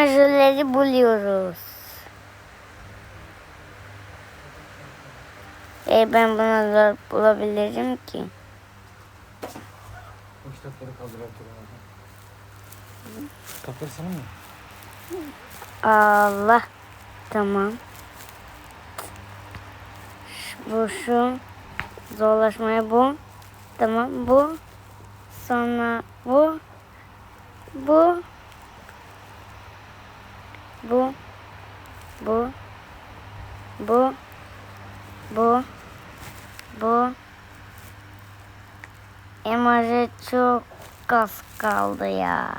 Ama jöleleri buluyoruz. E ben bunu da bulabilirim ki. O kitapları kaldır Ertuğrul. Kitapları sana mı? Allah. Tamam. Bu şu. Zorlaşmaya bu. Tamam bu. Sonra bu. Bu bu, bu, bu, bu, bu. Emre çok az kaldı ya.